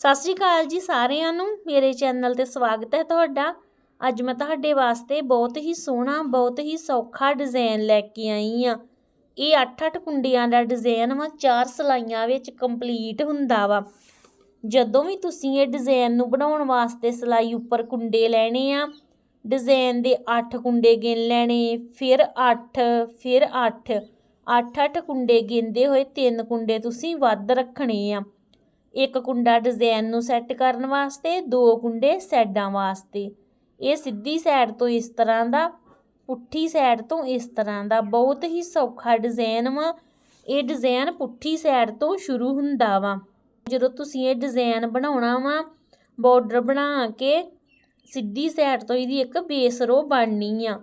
ਸਤਿ ਸ਼੍ਰੀ ਅਕਾਲ ਜੀ ਸਾਰਿਆਂ ਨੂੰ। ਮੇਰੇ ਚੈਨਲ ਤੇ ਸਵਾਗਤ ਹੈ ਤੁਹਾਡਾ। ਅੱਜ ਮੈਂ ਤੁਹਾਡੇ ਵਾਸਤੇ ਬਹੁਤ ਹੀ ਸੋਹਣਾ, ਬਹੁਤ ਹੀ ਸੌਖਾ ਡਿਜ਼ਾਈਨ ਲੈ ਕੇ ਆਈ ਆ ਇਹ 8-8 ਕੁੰਡੀਆਂ ਦਾ ਡਿਜ਼ਾਈਨ ਵਾ, ਚਾਰ ਸਲਾਈਆਂ ਵਿੱਚ ਕੰਪਲੀਟ ਹੁੰਦਾ ਵਾ। ਜਦੋਂ ਵੀ ਤੁਸੀਂ ਇਹ ਡਿਜ਼ਾਈਨ ਨੂੰ ਬਣਾਉਣ ਵਾਸਤੇ ਸਲਾਈ ਉੱਪਰ ਕੁੰਡੇ ਲੈਣੇ ਆ, ਡਿਜ਼ਾਈਨ ਦੇ 8 ਕੁੰਡੇ ਗਿਣ ਲੈਣੇ, ਫਿਰ 8 ਫਿਰ 8 8-8 ਕੁੰਡੇ ਗਿਣਦੇ ਹੋਏ ਤਿੰਨ ਕੁੰਡੇ ਤੁਸੀਂ ਵੱਧ ਰੱਖਣੇ ਆ। ਇੱਕ ਕੁੰਡਾ ਡਿਜ਼ਾਈਨ ਨੂੰ ਸੈੱਟ ਕਰਨ ਵਾਸਤੇ, ਦੋ ਕੁੰਡੇ ਸਾਈਡਾਂ ਵਾਸਤੇ। ਇਹ ਸਿੱਧੀ ਸਾਈਡ ਤੋਂ ਇਸ ਤਰ੍ਹਾਂ ਦਾ, ਪੁੱਠੀ ਸਾਈਡ ਤੋਂ ਇਸ ਤਰ੍ਹਾਂ ਦਾ। ਬਹੁਤ ਹੀ ਸੌਖਾ ਡਿਜ਼ਾਈਨ ਵਾ। ਇਹ ਡਿਜ਼ਾਈਨ ਪੁੱਠੀ ਸਾਈਡ ਤੋਂ ਸ਼ੁਰੂ ਹੁੰਦਾ ਵਾ। ਜਦੋਂ ਤੁਸੀਂ ਇਹ ਡਿਜ਼ਾਈਨ ਬਣਾਉਣਾ ਵਾ ਬਾਰਡਰ ਬਣਾ ਕੇ, ਸਿੱਧੀ ਸਾਈਡ ਤੋਂ ਇਹਦੀ ਇੱਕ ਬੇਸ ਰੋ ਬਣਨੀ ਆ।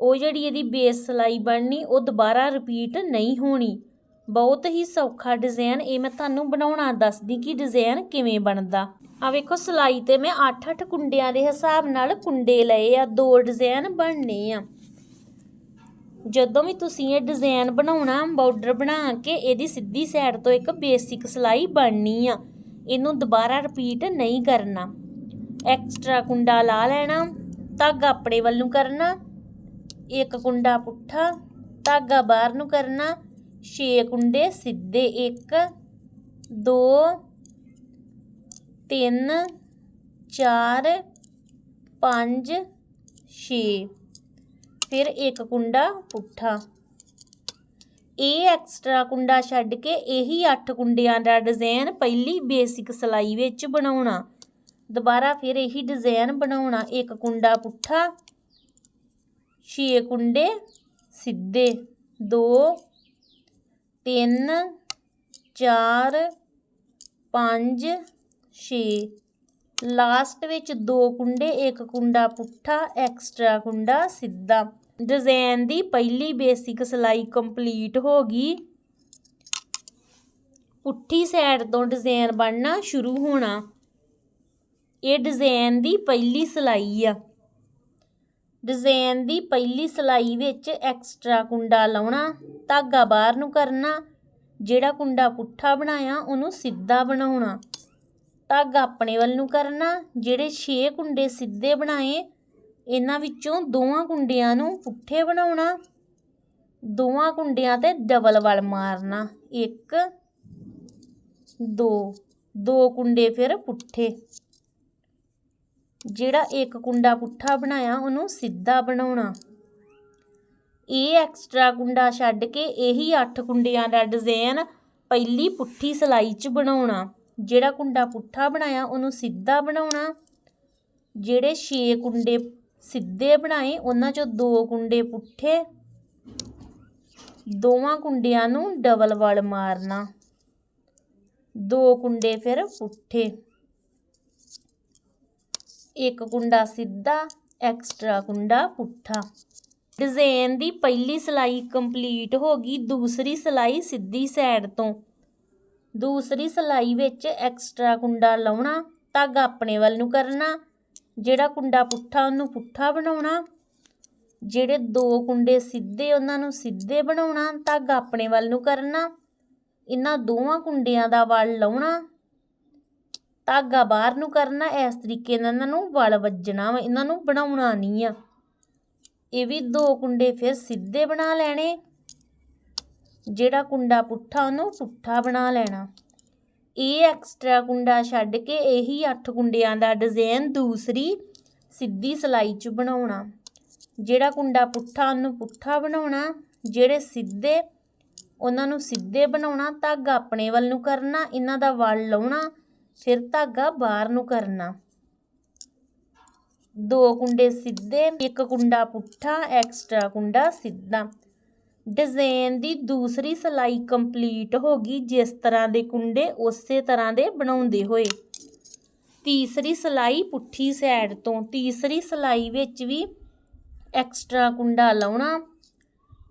ਉਹ ਜਿਹੜੀ ਇਹਦੀ ਬੇਸ ਸਲਾਈ ਬਣਨੀ, ਉਹ ਦੁਬਾਰਾ ਰਿਪੀਟ ਨਹੀਂ ਹੋਣੀ। ਬਹੁਤ ਹੀ ਸੌਖਾ ਡਿਜ਼ਾਈਨ ਇਹ ਮੈਂ ਤੁਹਾਨੂੰ ਬਣਾਉਣਾ ਦੱਸਦੀ ਕਿ ਡਿਜ਼ਾਈਨ ਕਿਵੇਂ ਬਣਦਾ। ਆ ਵੇਖੋ, ਸਲਾਈ ਤੇ ਮੈਂ 8-8 ਕੁੰਡਿਆਂ ਦੇ ਹਿਸਾਬ ਨਾਲ ਕੁੰਡੇ ਲਏ ਆ, ਦੋ ਡਿਜ਼ਾਈਨ ਬਣਨੇ ਆ। ਜਦੋਂ ਵੀ ਤੁਸੀਂ ਇਹ ਡਿਜ਼ਾਈਨ ਬਣਾਉਣਾ ਬਾਰਡਰ ਬਣਾ ਕੇ ਇਹਦੀ ਸਿੱਧੀ ਸਾਈਡ ਤੋਂ ਇੱਕ ਬੇਸਿਕ ਸਲਾਈ ਬਣਨੀ ਆ। ਇਹਨੂੰ ਦੁਬਾਰਾ ਰਿਪੀਟ ਨਹੀਂ ਕਰਨਾ। ਐਕਸਟਰਾ ਕੁੰਡਾ ਲਾ ਲੈਣਾ, ਧਾਗਾ ਆਪਣੇ ਵੱਲ ਨੂੰ ਕਰਨਾ, ਇੱਕ ਕੁੰਡਾ ਪੁੱਠਾ, ਧਾਗਾ ਬਾਹਰ ਨੂੰ ਕਰਨਾ ਛੇ ਕੁੰਡੇ, ਸਿੱਧੇ 1 2 3 4 5 6 ਫਿਰ ਇੱਕ ਕੁੰਡਾ ਪੁੱਠਾ। ਇਹ ਐਕਸਟਰਾ ਕੁੰਡਾ ਛੱਡ ਕੇ ਇਹੀ 8 ਕੁੰਡਿਆਂ ਦਾ ਡਿਜ਼ਾਈਨ ਪਹਿਲੀ ਬੇਸਿਕ ਸਲਾਈ ਵਿੱਚ ਬਣਾਉਣਾ। ਦੁਬਾਰਾ ਫਿਰ ਇਹੀ ਡਿਜ਼ਾਈਨ ਬਣਾਉਣਾ। ਇੱਕ ਕੁੰਡਾ ਪੁੱਠਾ 6 ਕੁੰਡੇ, ਸਿੱਧੇ 2 3 4 5 6 ਲਾਸਟ ਵਿੱਚ ਦੋ ਕੁੰਡੇ, ਇੱਕ ਕੁੰਡਾ ਪੁੱਠਾ, ਐਕਸਟਰਾ ਕੁੰਡਾ ਸਿੱਧਾ। ਡਿਜ਼ਾਈਨ ਦੀ ਪਹਿਲੀ ਬੇਸਿਕ ਸਿਲਾਈ ਕੰਪਲੀਟ ਹੋ ਗਈ। ਪੁੱਠੀ ਸਾਈਡ ਤੋਂ ਡਿਜ਼ਾਈਨ ਬਣਨਾ ਸ਼ੁਰੂ ਹੋਣਾ। ਇਹ ਡਿਜ਼ਾਈਨ ਦੀ ਪਹਿਲੀ ਸਿਲਾਈ ਆ। ਡਿਜ਼ਾਈਨ ਦੀ ਪਹਿਲੀ ਸਲਾਈ ਵਿੱਚ ਐਕਸਟਰਾ ਕੁੰਡਾ ਲਾਉਣਾ, ਧਾਗਾ ਬਾਹਰ ਨੂੰ ਕਰਨਾ, ਜਿਹੜਾ ਕੁੰਡਾ ਪੁੱਠਾ ਬਣਾਇਆ ਉਹਨੂੰ ਸਿੱਧਾ ਬਣਾਉਣਾ। ਧਾਗਾ ਆਪਣੇ ਵੱਲ ਨੂੰ ਕਰਨਾ, ਜਿਹੜੇ 6 ਕੁੰਡੇ ਸਿੱਧੇ ਬਣਾਏ, ਇਹਨਾਂ ਵਿੱਚੋਂ ਦੋਵਾਂ ਕੁੰਡਿਆਂ ਨੂੰ ਪੁੱਠੇ ਬਣਾਉਣਾ, ਦੋਵਾਂ ਕੁੰਡਿਆਂ ਤੇ ਡਬਲ ਵਲ ਮਾਰਨਾ 1 2 ਦੋ ਕੁੰਡੇ ਫਿਰ ਪੁੱਠੇ। ਜਿਹੜਾ ਇੱਕ ਕੁੰਡਾ ਪੁੱਠਾ ਬਣਾਇਆ, ਉਹਨੂੰ ਸਿੱਧਾ ਬਣਾਉਣਾ। ਇਹ ਐਕਸਟਰਾ ਕੁੰਡਾ ਛੱਡ ਕੇ ਇਹੀ 8 ਕੁੰਡਿਆਂ ਦਾ ਡਿਜ਼ਾਈਨ ਪਹਿਲੀ ਪੁੱਠੀ ਸਲਾਈ 'ਚ ਬਣਾਉਣਾ। ਜਿਹੜਾ ਕੁੰਡਾ ਪੁੱਠਾ ਬਣਾਇਆ, ਉਹਨੂੰ ਸਿੱਧਾ ਬਣਾਉਣਾ। ਜਿਹੜੇ 6 ਕੁੰਡੇ ਸਿੱਧੇ ਬਣਾਏ, ਉਹਨਾਂ 'ਚੋਂ ਦੋ ਕੁੰਡੇ ਪੁੱਠੇ। ਦੋਵਾਂ ਕੁੰਡਿਆਂ ਨੂੰ ਡਬਲ ਵਲ ਮਾਰਨਾ। ਦੋ ਕੁੰਡੇ ਫਿਰ ਪੁੱਠੇ। ਇੱਕ ਕੁੰਡਾ ਸਿੱਧਾ, ਐਕਸਟਰਾ ਕੁੰਡਾ ਪੁੱਠਾ। ਡਿਜ਼ਾਈਨ ਦੀ ਪਹਿਲੀ ਸਲਾਈ ਕੰਪਲੀਟ ਹੋ ਗਈ, ਦੂਸਰੀ ਸਲਾਈ ਸਿੱਧੀ ਸਾਈਡ ਤੋਂ। ਦੂਸਰੀ ਸਲਾਈ ਵਿੱਚ ਐਕਸਟਰਾ ਕੁੰਡਾ ਲਾਉਣਾ ਧਾਗਾ ਆਪਣੇ ਵੱਲ ਨੂੰ ਕਰਨਾ, ਜਿਹੜਾ ਕੁੰਡਾ ਪੁੱਠਾ ਉਹਨੂੰ ਪੁੱਠਾ ਬਣਾਉਣਾ, ਜਿਹੜੇ ਦੋ ਕੁੰਡੇ ਸਿੱਧੇ ਉਹਨਾਂ ਨੂੰ ਸਿੱਧੇ ਬਣਾਉਣਾ ਧਾਗਾ ਆਪਣੇ ਵੱਲ ਨੂੰ ਕਰਨਾ, ਇਹਨਾਂ ਦੋਵਾਂ ਕੁੰਡਿਆਂ ਦਾ ਵਲ ਲਾਉਣਾ ਧਾਗਾ ਬਾਹਰ ਨੂੰ ਕਰਨਾ, ਇਸ ਤਰੀਕੇ ਨਾਲ ਇਹਨਾਂ ਨੂੰ ਵਲ ਵੱਜਣਾ ਵਾ, ਇਹਨਾਂ ਨੂੰ ਬਣਾਉਣਾ ਨਹੀਂ ਆ। ਇਹ ਵੀ ਦੋ ਕੁੰਡੇ ਫਿਰ ਸਿੱਧੇ ਬਣਾ ਲੈਣੇ। ਜਿਹੜਾ ਕੁੰਡਾ ਪੁੱਠਾ, ਉਹਨੂੰ ਪੁੱਠਾ ਬਣਾ ਲੈਣਾ। ਇਹ ਐਕਸਟਰਾ ਕੁੰਡਾ ਛੱਡ ਕੇ ਇਹੀ 8 ਕੁੰਡਿਆਂ ਦਾ ਡਿਜ਼ਾਈਨ ਦੂਸਰੀ ਸਿੱਧੀ ਸਲਾਈ 'ਚ ਬਣਾਉਣਾ। ਜਿਹੜਾ ਕੁੰਡਾ ਪੁੱਠਾ, ਉਹਨੂੰ ਪੁੱਠਾ ਬਣਾਉਣਾ। ਜਿਹੜੇ ਸਿੱਧੇ, ਉਹਨਾਂ ਨੂੰ ਸਿੱਧੇ ਬਣਾਉਣਾ। ਧਾਗਾ ਆਪਣੇ ਵੱਲ ਨੂੰ ਕਰਨਾ, ਇਹਨਾਂ ਦਾ ਵਲ ਲਾਉਣਾ। ਫਿਰ ਧਾਗਾ ਬਾਹਰ ਨੂੰ ਕਰਨਾ। ਦੋ ਕੁੰਡੇ ਸਿੱਧੇ, ਇੱਕ ਕੁੰਡਾ ਪੁੱਠਾ ਐਕਸਟਰਾ ਕੁੰਡਾ ਸਿੱਧਾ। ਡਿਜ਼ਾਈਨ ਦੀ ਦੂਸਰੀ ਸਲਾਈ ਕੰਪਲੀਟ ਹੋ ਗਈ, ਜਿਸ ਤਰ੍ਹਾਂ ਦੇ ਕੁੰਡੇ ਉਸੇ ਤਰ੍ਹਾਂ ਦੇ ਬਣਾਉਂਦੇ ਹੋਏ। ਤੀਸਰੀ ਸਲਾਈ ਪੁੱਠੀ ਸਾਈਡ ਤੋਂ, ਤੀਸਰੀ ਸਲਾਈ ਵਿੱਚ ਵੀ ਐਕਸਟਰਾ ਕੁੰਡਾ ਲਾਉਣਾ,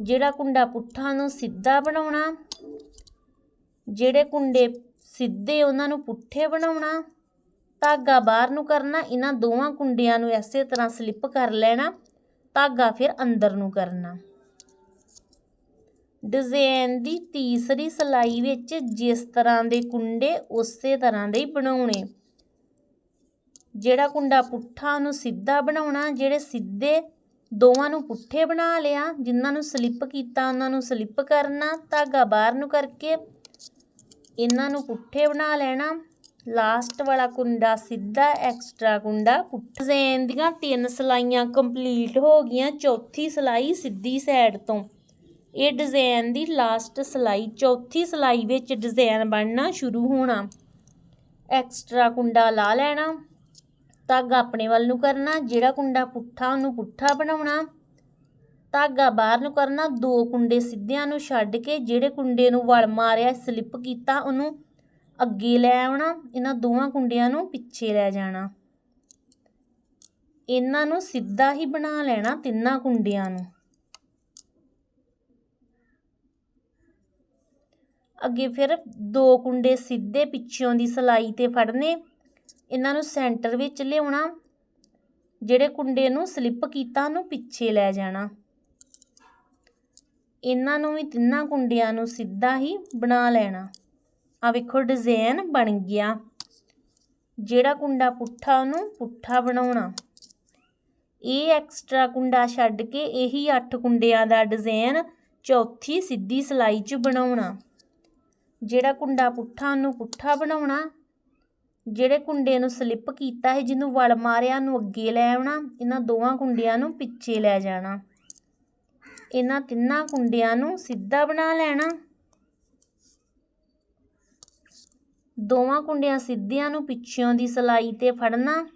ਜਿਹੜਾ ਕੁੰਡਾ ਪੁੱਠਾ ਨੂੰ ਸਿੱਧਾ ਬਣਾਉਣਾ, ਜਿਹੜੇ ਕੁੰਡੇ ਸਿੱਧੇ ਉਹਨਾਂ ਨੂੰ ਪੁੱਠੇ ਬਣਾਉਣਾ, ਧਾਗਾ ਬਾਹਰ ਨੂੰ ਕਰਨਾ, ਇਹਨਾਂ ਦੋਵਾਂ ਕੁੰਡਿਆਂ ਨੂੰ ਇਸੇ ਤਰ੍ਹਾਂ ਸਲਿੱਪ ਕਰ ਲੈਣਾ, ਧਾਗਾ ਫਿਰ ਅੰਦਰ ਨੂੰ ਕਰਨਾ। ਡਿਜ਼ਾਈਨ ਦੀ ਤੀਸਰੀ ਸਲਾਈ ਵਿੱਚ ਜਿਸ ਤਰ੍ਹਾਂ ਦੇ ਕੁੰਡੇ, ਉਸੇ ਤਰ੍ਹਾਂ ਦੇ ਹੀ ਬਣਾਉਣੇ। ਜਿਹੜਾ ਕੁੰਡਾ ਪੁੱਠਾ, ਉਹਨੂੰ ਸਿੱਧਾ ਬਣਾਉਣਾ, ਜਿਹੜੇ ਸਿੱਧੇ ਦੋਵਾਂ ਨੂੰ ਪੁੱਠੇ ਬਣਾ ਲਿਆ, ਜਿਨ੍ਹਾਂ ਨੂੰ ਸਲਿੱਪ ਕੀਤਾ, ਉਹਨਾਂ ਨੂੰ ਸਲਿੱਪ ਕਰਨਾ, ਧਾਗਾ ਬਾਹਰ ਨੂੰ ਕਰਕੇ ਇਹਨਾਂ ਨੂੰ ਪੁੱਠੇ ਬਣਾ ਲੈਣਾ। ਲਾਸਟ ਵਾਲਾ ਕੁੰਡਾ ਸਿੱਧਾ ਐਕਸਟਰਾ ਕੁੰਡਾ ਪੁੱਠਾ। ਡਿਜ਼ਾਈਨ ਦੀਆਂ ਤਿੰਨ ਸਲਾਈਆਂ ਕੰਪਲੀਟ ਹੋ ਗਈਆਂ, ਚੌਥੀ ਸਲਾਈ ਸਿੱਧੀ ਸਾਈਡ ਤੋਂ। ਇਹ ਡਿਜ਼ਾਈਨ ਦੀ ਲਾਸਟ ਸਲਾਈ, ਚੌਥੀ ਸਲਾਈ ਵਿੱਚ ਡਿਜ਼ਾਈਨ ਬਣਨਾ ਸ਼ੁਰੂ ਹੋਣਾ। ਐਕਸਟਰਾ ਕੁੰਡਾ ਲਾ ਲੈਣਾ। ਧਾਗਾ ਆਪਣੇ ਵੱਲ ਨੂੰ ਕਰਨਾ, ਜਿਹੜਾ ਕੁੰਡਾ ਪੁੱਠਾ ਉਹਨੂੰ ਪੁੱਠਾ ਬਣਾਉਣਾ। ਧਾਗਾ ਬਾਹਰ ਨੂੰ ਕਰਨਾ, ਦੋ ਕੁੰਡੇ ਸਿੱਧਿਆਂ ਨੂੰ ਛੱਡ ਕੇ ਜਿਹੜੇ ਕੁੰਡੇ ਨੂੰ ਵਲ ਮਾਰਿਆ, ਸਲਿੱਪ ਕੀਤਾ, ਉਹਨੂੰ ਅੱਗੇ ਲੈ ਆਉਣਾ, ਇਹਨਾਂ ਦੋਵਾਂ ਕੁੰਡਿਆਂ ਨੂੰ ਪਿੱਛੇ ਲੈ ਜਾਣਾ। ਇਹਨਾਂ ਨੂੰ ਸਿੱਧਾ ਹੀ ਬਣਾ ਲੈਣਾ ਤਿੰਨਾਂ ਕੁੰਡਿਆਂ ਨੂੰ। ਅੱਗੇ ਫਿਰ ਦੋ ਕੁੰਡੇ ਸਿੱਧੇ ਪਿੱਛੋਂ ਦੀ ਸਲਾਈ ਤੇ ਫੜਨੇ, ਇਹਨਾਂ ਨੂੰ ਸੈਂਟਰ ਵਿੱਚ ਲਿਆਉਣਾ, ਜਿਹੜੇ ਕੁੰਡੇ ਨੂੰ ਸਲਿੱਪ ਕੀਤਾ, ਉਹਨੂੰ ਪਿੱਛੇ ਲੈ ਜਾਣਾ। ਇਹਨਾਂ ਨੂੰ ਵੀ ਤਿੰਨਾਂ ਕੁੰਡਿਆਂ ਨੂੰ ਸਿੱਧਾ ਹੀ ਬਣਾ ਲੈਣਾ। ਆ ਵੇਖੋ ਡਿਜ਼ਾਈਨ ਬਣ ਗਿਆ। ਜਿਹੜਾ ਕੁੰਡਾ ਪੁੱਠਾ, ਉਹਨੂੰ ਪੁੱਠਾ ਬਣਾਉਣਾ। ਇਹ ਐਕਸਟਰਾ ਕੁੰਡਾ ਛੱਡ ਕੇ ਇਹੀ 8 ਕੁੰਡਿਆਂ ਦਾ ਡਿਜ਼ਾਈਨ ਚੌਥੀ ਸਿੱਧੀ ਸਲਾਈ 'ਚ ਬਣਾਉਣਾ। ਜਿਹੜਾ ਕੁੰਡਾ ਪੁੱਠਾ, ਉਹਨੂੰ ਪੁੱਠਾ ਬਣਾਉਣਾ। ਜਿਹੜੇ ਕੁੰਡੇ ਨੂੰ ਸਲਿੱਪ ਕੀਤਾ ਹੈ ਜਿਹਨੂੰ ਵਲ ਮਾਰਿਆ ਨੂੰ ਅੱਗੇ ਲੈ ਆਉਣਾ। ਇਹਨਾਂ ਦੋਵਾਂ ਕੁੰਡਿਆਂ ਨੂੰ ਪਿੱਛੇ ਲੈ ਜਾਣਾ। ਇਹਨਾਂ ਤਿੰਨਾਂ ਕੁੰਡਿਆਂ ਨੂੰ ਸਿੱਧਾ ਬਣਾ ਲੈਣਾ। ਦੋਵਾਂ ਕੁੰਡਿਆਂ ਸਿੱਧਿਆਂ ਨੂੰ ਪਿੱਛੋਂ ਦੀ ਸਲਾਈ ਤੇ ਫੜਨਾ।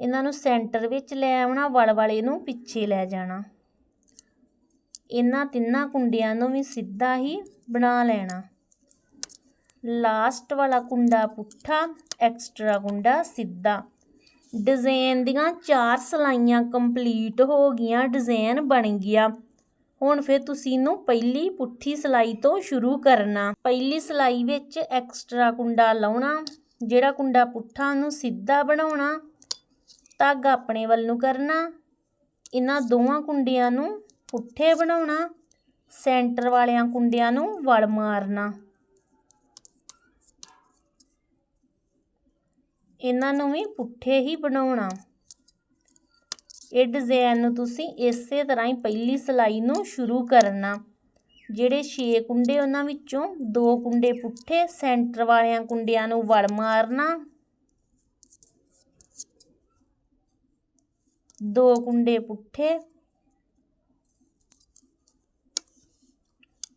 ਇਹਨਾਂ ਨੂੰ ਸੈਂਟਰ ਵਿੱਚ ਲੈ ਆਉਣਾ, ਵਲ ਵਾਲੇ ਨੂੰ ਪਿੱਛੇ ਲੈ ਜਾਣਾ। ਇਹਨਾਂ ਤਿੰਨਾਂ ਕੁੰਡਿਆਂ ਨੂੰ ਵੀ ਸਿੱਧਾ ਹੀ ਬਣਾ ਲੈਣਾ। ਲਾਸਟ ਵਾਲਾ ਕੁੰਡਾ ਪੁੱਠਾ, ਐਕਸਟਰਾ ਕੁੰਡਾ ਸਿੱਧਾ। ਡਿਜ਼ਾਈਨ ਦੀਆਂ ਚਾਰ ਸਲਾਈਆਂ ਕੰਪਲੀਟ ਹੋ ਗਈਆਂ ਡਿਜ਼ਾਈਨ ਬਣ ਗਿਆ। ਹੁਣ ਫਿਰ ਤੁਸੀਂ ਇਹਨੂੰ ਪਹਿਲੀ ਪੁੱਠੀ ਸਲਾਈ ਤੋਂ ਸ਼ੁਰੂ ਕਰਨਾ। ਪਹਿਲੀ ਸਲਾਈ ਵਿੱਚ ਐਕਸਟਰਾ ਕੁੰਡਾ ਲਾਉਣਾ, ਜਿਹੜਾ ਕੁੰਡਾ ਪੁੱਠਾ ਨੂੰ ਸਿੱਧਾ ਬਣਾਉਣਾ, ਧਾਗਾ ਆਪਣੇ ਵੱਲ ਨੂੰ ਕਰਨਾ, ਇਹਨਾਂ ਦੋਵਾਂ ਕੁੰਡਿਆਂ ਨੂੰ ਪੁੱਠੇ ਬਣਾਉਣਾ, ਸੈਂਟਰ ਵਾਲਿਆਂ ਕੁੰਡਿਆਂ ਨੂੰ ਵਲ ਮਾਰਨਾ। ਇਹਨਾਂ ਨੂੰ ਵੀ ਪੁੱਠੇ ਹੀ ਬਣਾਉਣਾ। ਇਹ ਡਿਜ਼ਾਈਨ ਨੂੰ ਤੁਸੀਂ ਇਸੇ ਤਰ੍ਹਾਂ ਹੀ ਪਹਿਲੀ ਸਲਾਈ ਨੂੰ ਸ਼ੁਰੂ ਕਰਨਾ। ਜਿਹੜੇ 6 ਕੁੰਡੇ ਉਹਨਾਂ ਵਿੱਚੋਂ ਦੋ ਕੁੰਡੇ ਪੁੱਠੇ, ਸੈਂਟਰ ਵਾਲਿਆਂ ਕੁੰਡਿਆਂ ਨੂੰ ਵਲ ਮਾਰਨਾ। ਦੋ ਕੁੰਡੇ ਪੁੱਠੇ।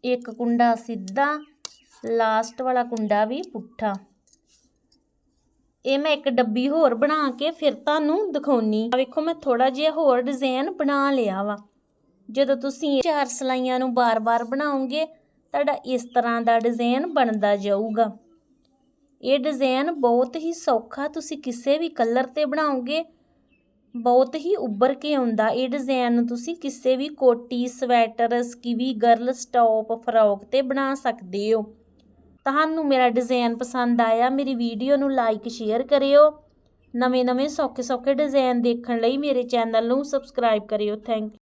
ਇੱਕ ਕੁੰਡਾ ਸਿੱਧਾ, ਲਾਸਟ ਵਾਲਾ ਕੁੰਡਾ ਵੀ ਪੁੱਠਾ। ਇਹ ਮੈਂ ਇੱਕ ਡੱਬੀ ਹੋਰ ਬਣਾ ਕੇ ਫਿਰ ਤੁਹਾਨੂੰ ਦਿਖਾਉਣੀ ਆ। ਵੇਖੋ, ਮੈਂ ਥੋੜਾ ਜਿਹਾ ਹੋਰ ਡਿਜ਼ਾਈਨ ਬਣਾ ਲਿਆ ਵਾ। ਜਦੋਂ ਤੁਸੀਂ ਚਾਰ ਸਲਾਈਆਂ ਨੂੰ ਬਾਰ-ਬਾਰ ਬਣਾਓਗੇ, ਤੁਹਾਡਾ ਇਸ ਤਰ੍ਹਾਂ ਦਾ ਡਿਜ਼ਾਈਨ ਬਣਦਾ ਜਾਊਗਾ। ਇਹ ਡਿਜ਼ਾਈਨ ਬਹੁਤ ਹੀ ਸੌਖਾ ਤੁਸੀਂ ਕਿਸੇ ਵੀ ਕਲਰ ਤੇ ਬਣਾਓਗੇ, ਬਹੁਤ ਹੀ ਉੱਭਰ ਕੇ ਆਉਂਦਾ। ਇਹ ਡਿਜ਼ਾਈਨ ਨੂੰ ਤੁਸੀਂ ਕਿਸੇ ਵੀ ਕੋਟੀ, sweater, skivvy girls top frock ਤੇ ਬਣਾ ਸਕਦੇ ਹੋ। ਤੁਹਾਨੂੰ ਮੇਰਾ ਡਿਜ਼ਾਈਨ ਪਸੰਦ ਆਇਆ, ਮੇਰੀ ਵੀਡੀਓ ਨੂੰ ਲਾਈਕ ਸ਼ੇਅਰ ਕਰਿਓ। ਨਵੇਂ ਨਵੇਂ ਸੌਖੇ ਸੌਖੇ ਡਿਜ਼ਾਈਨ ਦੇਖਣ ਲਈ ਮੇਰੇ ਚੈਨਲ ਨੂੰ ਸਬਸਕ੍ਰਾਈਬ ਕਰਿਓ। ਥੈਂਕ